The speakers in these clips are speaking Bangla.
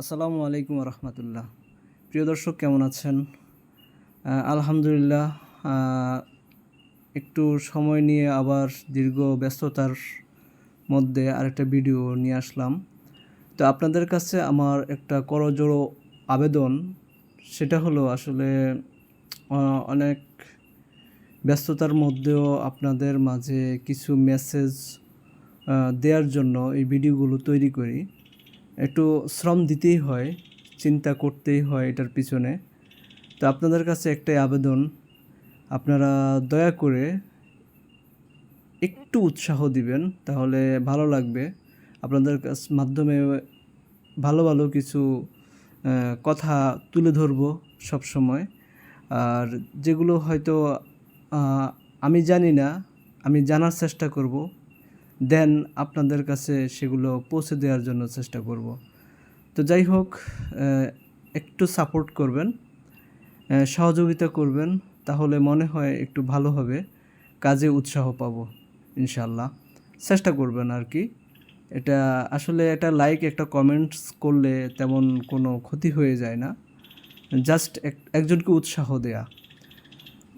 আসসালামু আলাইকুম রহমতুল্লাহ। প্রিয় দর্শক, কেমন আছেন? আলহামদুলিল্লাহ একটু সময় নিয়ে আবার দীর্ঘ ব্যস্ততার মধ্যে আরেকটা ভিডিও নিয়ে আসলাম। তো আপনাদের কাছে আমার একটা করজোড়ো আবেদন, সেটা হলো আসলে অনেক ব্যস্ততার মধ্যেও আপনাদের মাঝে কিছু মেসেজ দেওয়ার জন্য এই ভিডিওগুলো তৈরি করি। একটু শ্রম দিতেই হয়, চিন্তা করতেই হয় এটার পিছনে। তো আপনাদের কাছে একটাই আবেদন, আপনারা দয়া করে একটু উৎসাহ দিবেন, তাহলে ভালো লাগবে। আপনাদের কাছ মাধ্যমে ভালো ভালো কিছু কথা তুলে ধরবো সব সময় আর যেগুলো হয়তো আমি জানি না, আমি জানার চেষ্টা করব। দেন আপনাদের কাছে সেগুলো পৌঁছে দেওয়ার জন্য চেষ্টা করব। তো যাই হোক একটু সাপোর্ট করবেন সহযোগিতা করবেন, তাহলে মনে হয় একটু ভালো হবে, কাজে উৎসাহ পাবো ইনশাল্লাহ চেষ্টা করবেন আর কি। এটা আসলে একটা লাইক একটা কমেন্টস করলে তেমন কোনো ক্ষতি হয়ে যায় না জাস্ট একজনকে উৎসাহ দেয়া।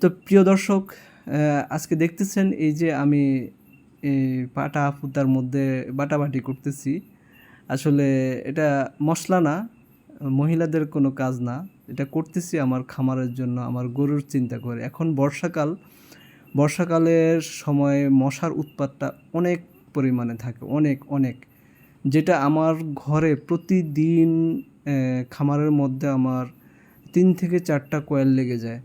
তো প্রিয় দর্শক আজকে দেখতেছেন এই যে আমি পাটা ফুতার মধ্যে বাটাবাটি করতেছি। আসলে এটা মশলা না, মহিলাদের কোনো কাজ না। এটা করতেছি আমার খামারের জন্য, আমার গরুর চিন্তা করে। এখন বর্ষাকাল, বর্ষাকালের সময় মশার উৎপাতটা অনেক পরিমাণে থাকে, অনেক অনেক। যেটা আমার ঘরে প্রতিদিন খামারের মধ্যে আমার তিন থেকে চারটা কয়েল লেগে যায়।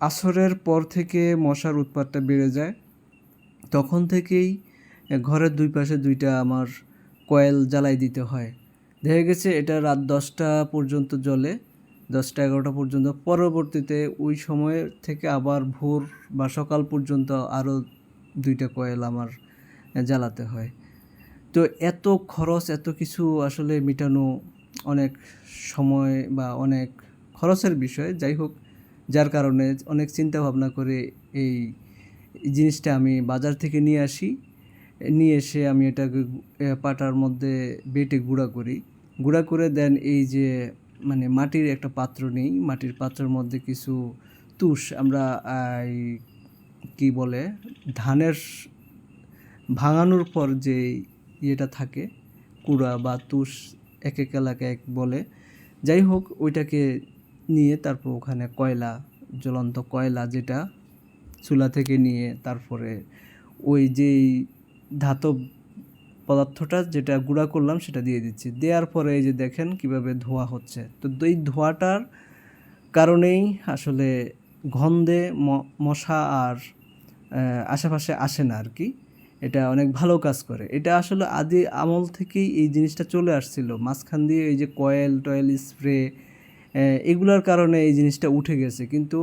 আসরের পর থেকে মশার উৎপাতটা বেড়ে যায়। তখন থেকেই ঘরের দুই পাশে দুইটা আমার কয়েল জ্বালাই দিতে হয়। দেখা গেছে এটা রাত দশটা পর্যন্ত জ্বলে, দশটা এগারোটা পর্যন্ত। পরবর্তীতে ওই সময় থেকে আবার ভোর বা সকাল পর্যন্ত আরও দুইটা কয়েল আমার জ্বালাতে হয়। তো এত খরচ, এত কিছু আসলে মেটানো অনেক সময় বা অনেক খরচের বিষয়। যাই হোক, যার কারণে অনেক চিন্তা ভাবনা করে এই জিনিসটা আমি বাজার থেকে নিয়ে আসি। নিয়ে এসে আমি এটাকে পাটার মধ্যে বেটে গুঁড়া করি। গুঁড়া করে দেন এই যে মানে মাটির একটা পাত্র নেই। মাটির পাত্রের মধ্যে কিছু তুষ, আমরা কি বলে, ধানের ভাঙানোর পর যে ইয়েটা থাকে, কুড়া বা তুষ, এক এক এলাকায় এক বলে। যাই হোক, ওইটাকে নিয়ে তারপর ওখানে কয়লা, জ্বলন্ত কয়লা যেটা চুলা থেকে নিয়ে তারপরে ওই যেই ধাতব পদার্থটা যেটা গুঁড়া করলাম সেটা দিয়ে দিচ্ছি। দেওয়ার পরে এই যে দেখেন কীভাবে ধোয়া হচ্ছে। তো এই ধোয়াটার কারণেই আসলে গন্ধে মশা আর আশেপাশে আসে না আর কি এটা অনেক ভালো কাজ করে। এটা আসলে আদি আমল থেকেই এই জিনিসটা চলে আসছিল। মাঝখান দিয়ে এই যে কয়েল টয়েল স্প্রে এগুলোর কারণে এই জিনিসটা উঠে গেছে। কিন্তু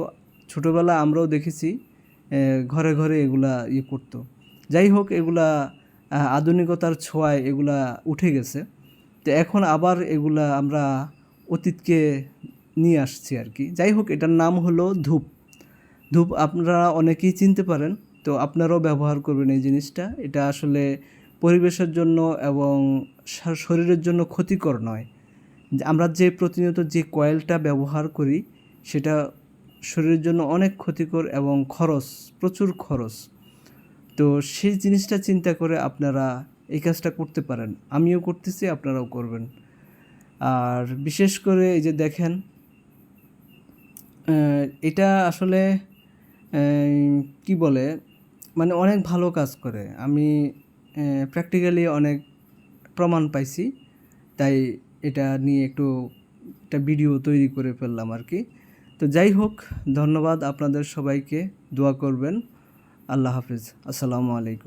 ছোটোবেলা আমরাও দেখেছি ঘরে ঘরে এগুলা ইয়ে করতো। যাই হোক, এগুলা আধুনিকতার ছোঁয়ায় এগুলা উঠে গেছে। তো এখন আবার এগুলা আমরা অতীতকে নিয়ে আসছি আর কি। যাই হোক, এটার নাম হলো ধূপ। ধূপ আপনারা অনেকেই চিনতে পারেন, তো আপনারাও ব্যবহার করবেন এই জিনিসটা। এটা আসলে পরিবেশের জন্য এবং শরীরের জন্য ক্ষতিকর নয়। আমরা যে প্রতিনিয়ত যে কয়েলটা ব্যবহার করি, সেটা শরীরের জন্য অনেক ক্ষতিকর এবং খরচ, প্রচুর খরচ। তো সেই জিনিসটা চিন্তা করে আপনারা এই কাজটা করতে পারেন। আমিও করতেছি, আপনারাও করবেন। আর বিশেষ করে এই যে দেখেন এটা আসলে কি বলে মানে অনেক ভালো কাজ করে। আমি প্র্যাকটিক্যালি অনেক প্রমাণ পাইছি। তাই এটা নিয়ে একটু, একটা ভিডিও তৈরি করে ফেললাম আর কি তো যাই হোক ধন্যবাদ আপনাদের সবাইকে দোয়া করবেন। আল্লাহ হাফিজ। আসসালামু আলাইকুম।